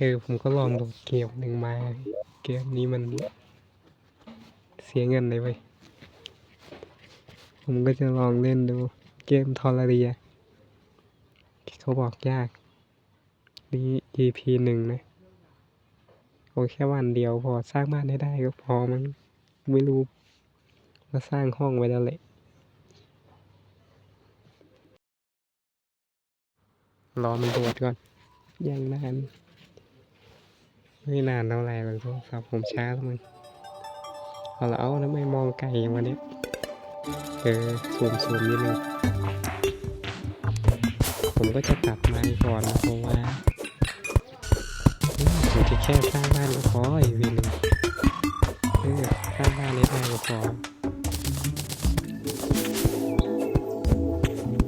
เออผมก็ลองโหลดเกมหนึ่งมาเกมนี้มันเสียเงินเลยเว้ยผมก็จะลองเล่นดูเกมทอร์เรียเขาบอกยาก นี่ EP หนึ่งนะโอแค่วันเดียวพอสร้างบ้านให้ได้ก็พอมั้งไม่รู้ว่าสร้างห้องไว้แล้วแหละรอมันโหลดก่อนยังนาน ไม่นานเท่าไหร่หรอกโทรศัพท์ผมช้าแล้วมึงเอาละเอาแล้วไม่มองไกลอย่างวันนี้เออซูมซูมนิดนึงผมก็จะตัดไม้ก่อนเพราะว่าผมจะแค่สร้างบ้านก็พออีกวีหนึงเออสร้างบ้านนี้ได้ก็พอ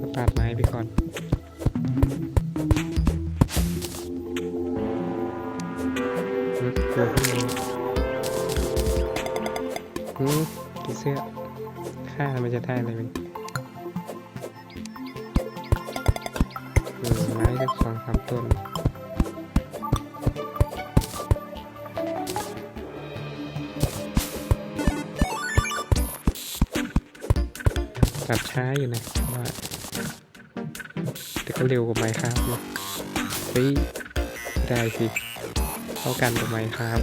ก็ตัดไม้ไปก่อน อืมกี่เสื้อค่ามันจะได้อะไรมันอืมไม้สักสองสามต้นตัดช้าอยู่นะว่าแต่ก็เร็วกว่าไม้ครับเฮ้ยได้สิ เท่ากันกับไมค์ครับ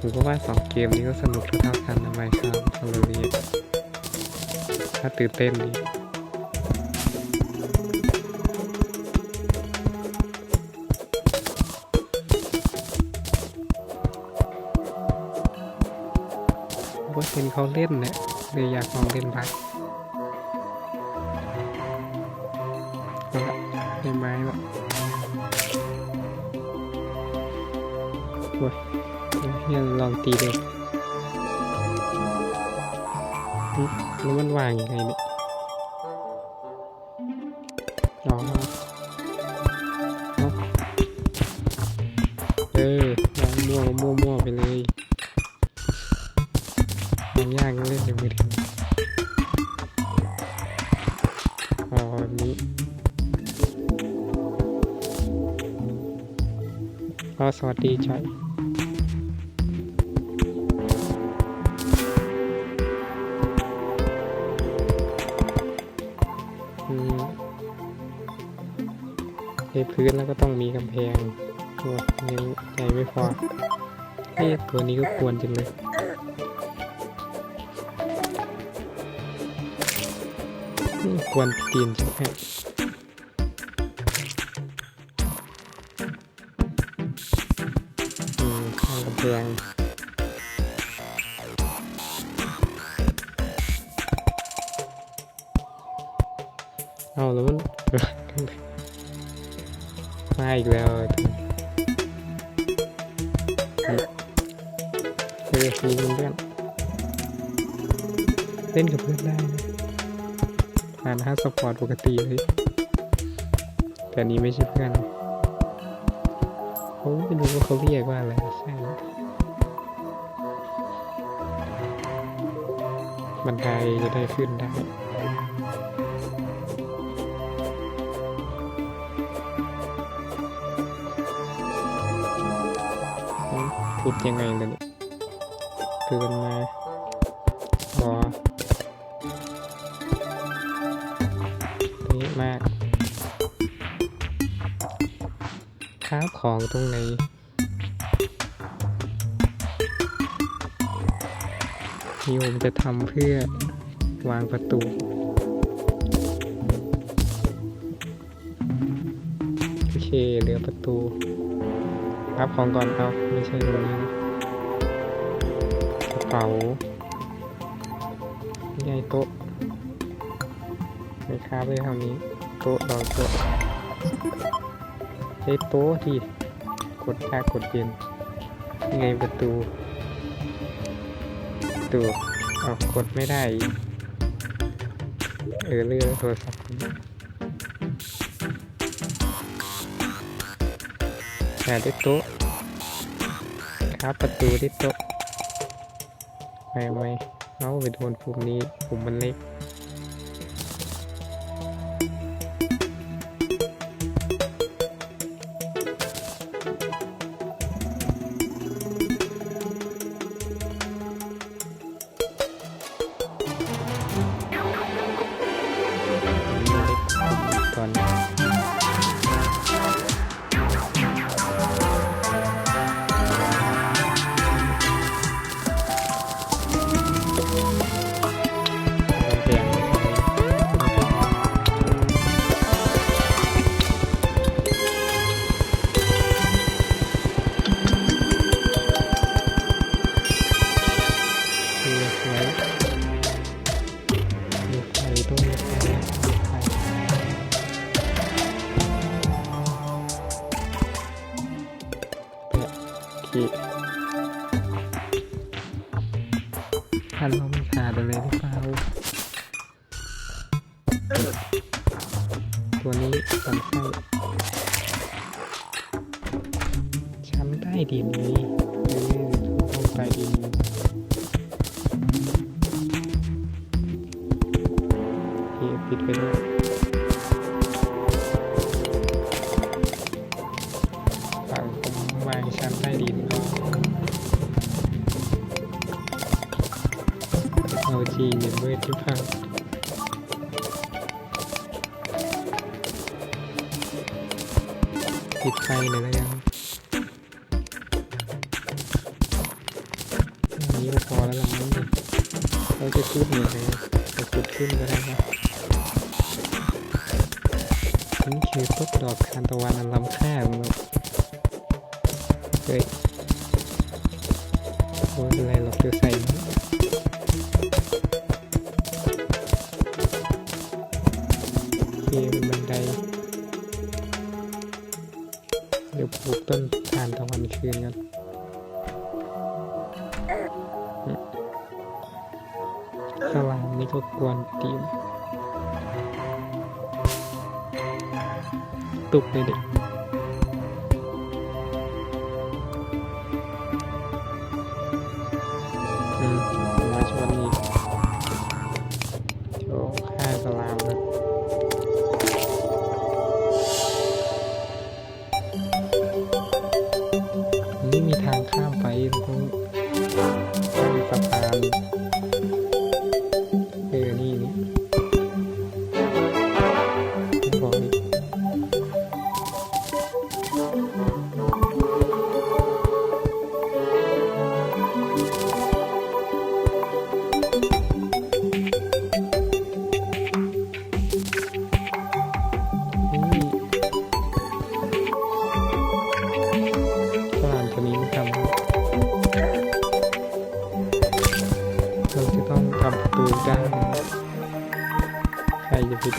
ผมก็ว่าสองเกมนี้ก็สนุกเท่ากันนะไมค์ครับทางนี้ถ้าตื่นเต้นดีว่าเห็นเขาเล่นเนี่ยเลยอยากลองเล่นบ้าง โอ้ยเฮียลองตีเลยหึแล้วมันวางยังไงเนี่ยอ๋อเอาเออวางมั่วมั่วมั่วไปเลยมันยากเล่นในมือถืออ๋อแบบนี้ก็สวัสดีจอย ในพื้นแล้วก็ต้องมีกำแพงตัวยังใหญ่ไม่พอเอ้ตัวนี้ก็ควรจังเลยนี่ควรตีนใช่ไหมอืมข้างกำแพง อีกแล้วเออเออมีเพื่อนเล่นกับเพื่อนได้นะผ่านฮาร์ดสปอร์ตปกติเลย แต่นี้ไม่ใช่เพื่อนผมไม่รู้ว่าเขาเรียกว่าอะไรใช่บันไดจะได้ขึ้นได้ อ้าพูดยังไงเลยเนี่ยเกินมาบอนี่มากค้าวของตรงไหนนี่ผมจะทำเพื่อวางประตูโอเคเหลือประตู รับของก่อนเอาไม่ใช่ตรงนี้นะกระเป๋านี่โต๊ะไม่ค้าไปทางนี้ โต๊ะรองโต๊ะใช้โต๊ะที่กดยากกดเย็นยังไงประตูตูเอากดไม่ได้ เออเลื่อนโทรศัพท์ หาที่โต๊ะครับประตูที่โต๊ะไปไหมเอาไปโดนภูมินี้ปุ่มมันเล็กตอน คันเพราะมันขาดอะไรหรือเปล่าตัวนี้ลำไส้ชั้นใต้ดินนี้เออห้องใต้ดินโอเคปิดไปด้วย ปิดไฟเลยแล้วกันอันนี้ก็พอแล้วล่ะมั้งเราจะชุดหนึ่งเลยจะชุดขึ้นก็ได้นะนี่คือต้นดอกทานตะวันอันล้ำค่าของเราเฮ้ยโอ้ยเป็นไรหรอกเดี๋ยวใส่เคเป็นบันได ปลูกต้นทานตะวันคืนกันอืมข้าวหลามนี่ก็กวนตีมตุกเลยเด็ก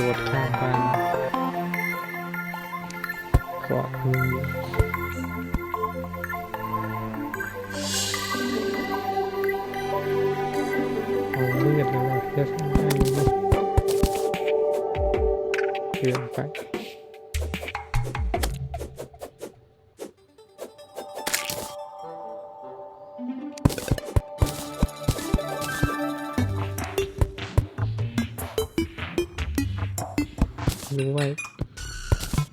โดดข้ามบ้านขอมือโอ้มืดแล้วอะจะสร้างได้ไหมเกินไป รู้ไว่า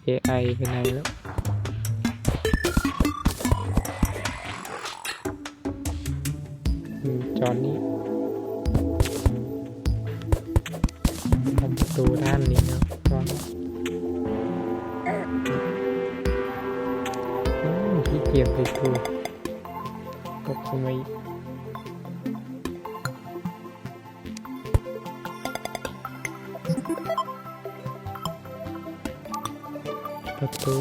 AI ไปไหนแล้วจอนนี้ทำประตูด้านนี้นะจอนที่เกียบเลยกูกดทำไม ประ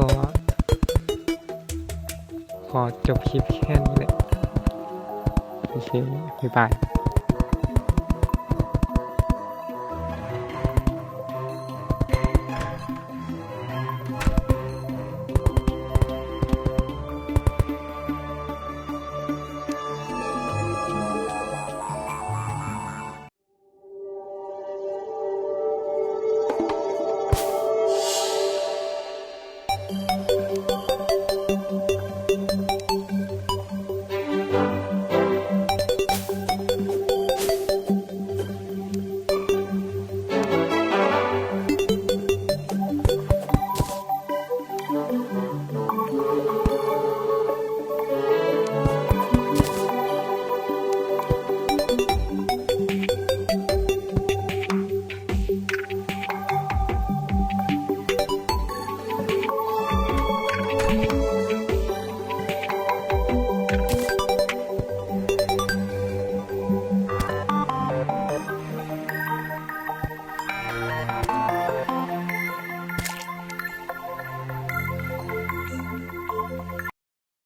ก็ขอจบคลิปแค่นี้แหละ โอเค บ๊ายบาย